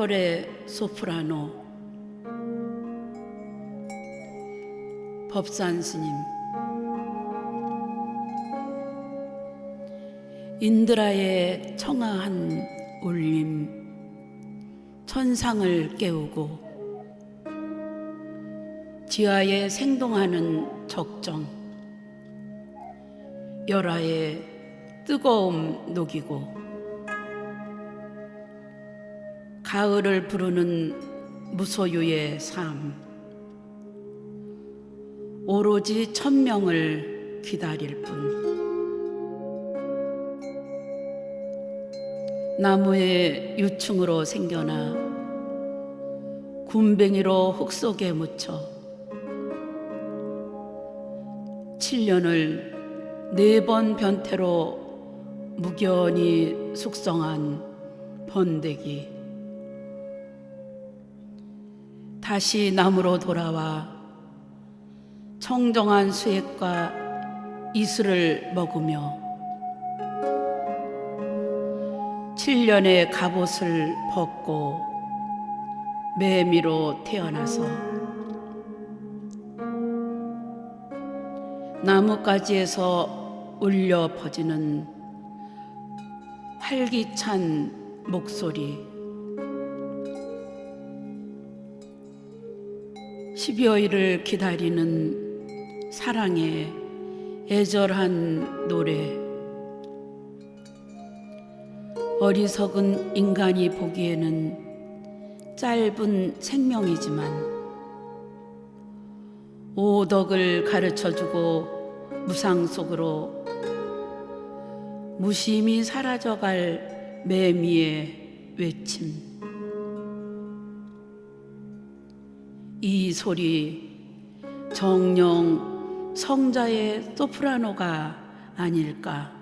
8월의 소프라노. 법산 스님 인드라의 청아한 울림 천상을 깨우고 지하에 생동하는 적정 열화의 뜨거움 녹이고 가을을 부르는 무소유의 삶. 오로지 천명을 기다릴 뿐. 나무의 유충으로 생겨나 군뱅이로 흙 속에 묻혀 7년을 네 번 변태로 무견히 숙성한 번데기 다시 나무로 돌아와 청정한 수액과 이슬을 먹으며 7년의 갑옷을 벗고 매미로 태어나서 나뭇가지에서 울려 퍼지는 활기찬 목소리 12월을 기다리는 사랑의 애절한 노래. 어리석은 인간이 보기에는 짧은 생명이지만 오덕을 가르쳐 주고 무상 속으로 무심히 사라져갈 매미의 외침 이 소리 정령 성자의 소프라노가 아닐까